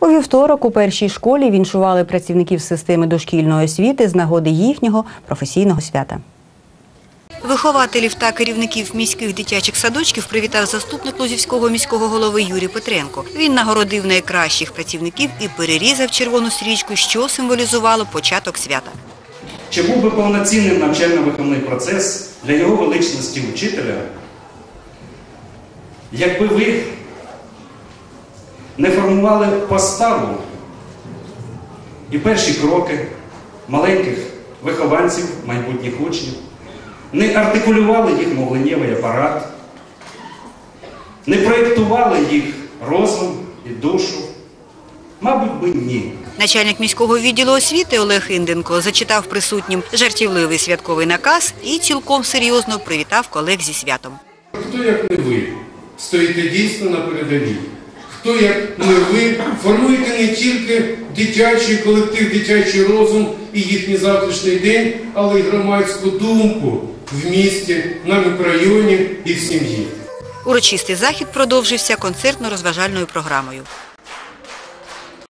У вівторок у першій школі віншували працівників системи дошкільної освіти з нагоди їхнього професійного свята. Вихователів та керівників міських дитячих садочків привітав заступник Лозівського міського голови Юрій Петренко. Він нагородив найкращих працівників і перерізав червону стрічку, що символізувало початок свята. Чи був би повноцінним навчально-виховний процес для його величності учителя, якби ви не формували поставу і перші кроки маленьких вихованців, майбутніх учнів, не артикулювали їх мовленнєвий апарат, не проєктували їх розум і душу? Мабуть би ні. Начальник міського відділу освіти Олег Інденко зачитав присутнім жартівливий святковий наказ і цілком серйозно привітав колег зі святом. Хто, як не ви, стоїте дійсно на передовій? Хто, як ми ви, формуєте не тільки дитячий колектив, дитячий розум і їхній завтрашній день, але й громадську думку в місті, на мікрорайоні і в сім'ї. Урочистий захід продовжився концертно-розважальною програмою.